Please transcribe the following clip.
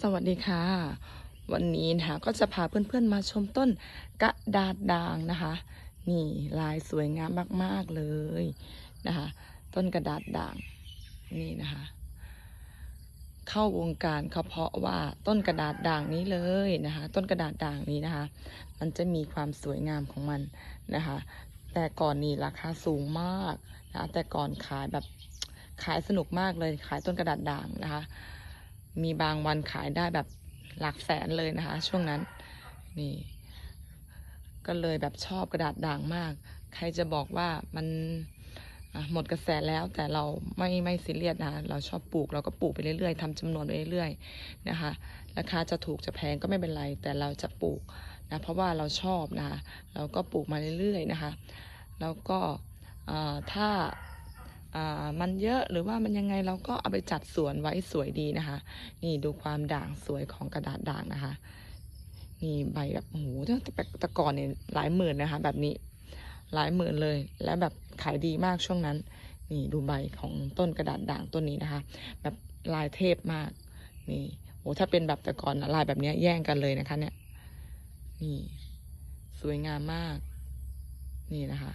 สวัสดีค่ะ วันนี้นะคะก็จะพาเพื่อนๆมาชมต้นกระดาษด่างนะคะ นี่ลายสวยงามมากๆเลยนะคะ ต้นกระดาษด่างนี่นะคะ เข้าวงการเขาเพราะว่าต้นกระดาษด่างนี้เลยนะคะ ต้นกระดาษด่างนี้นะคะ มันจะมีความสวยงามของมันนะคะ แต่ก่อนนี้ราคาสูงมากนะะแต่ก่อนขายแบบขายสนุกมากเลยขายต้นกระดาษด่างนะคะ มีบางวันขายได้แบบหลักแสนเลยนะคะ ช่วงนั้นนี่ ก็เลยแบบชอบกระดาษด่างมาก ใครจะบอกว่ามันหมดกระแสแล้วแต่เราไม่ไม่ซีเรียสนะเราชอบปลูกเราก็ปลูกไปเรื่อยๆทำจำนวนไปเรื่อยๆนะคะ ราคาจะถูกจะแพงก็ไม่เป็นไร แต่เราจะปลูกนะเพราะว่าเราชอบนะคะเราก็ปลูกมาเรื่อยๆนะคะ แล้วก็ถ้า มันเยอะหรือว่ามันยังไงเราก็เอาไปจัดสวนไว้สวยดีนะคะ นี่ดูความด่างสวยของกระดาษด่างนะคะ นี่ใบแบบโอ้โหแต่แตะก่อนเนี่ยหลายหมื่นนะคะ แบบนี้หลายหมื่นเลย แล้วแบบขายดีมากช่วงนั้น นี่ดูใบของต้นกระดาษด่างต้นนี้นะคะ แบบลายเทพมาก นี่โอ้ถ้าเป็นแบบแต่ก่อนนะลายแบบนี้แย่งกันเลยนะคะ เนี่ย นี่ สวยงามมาก นี่นะคะ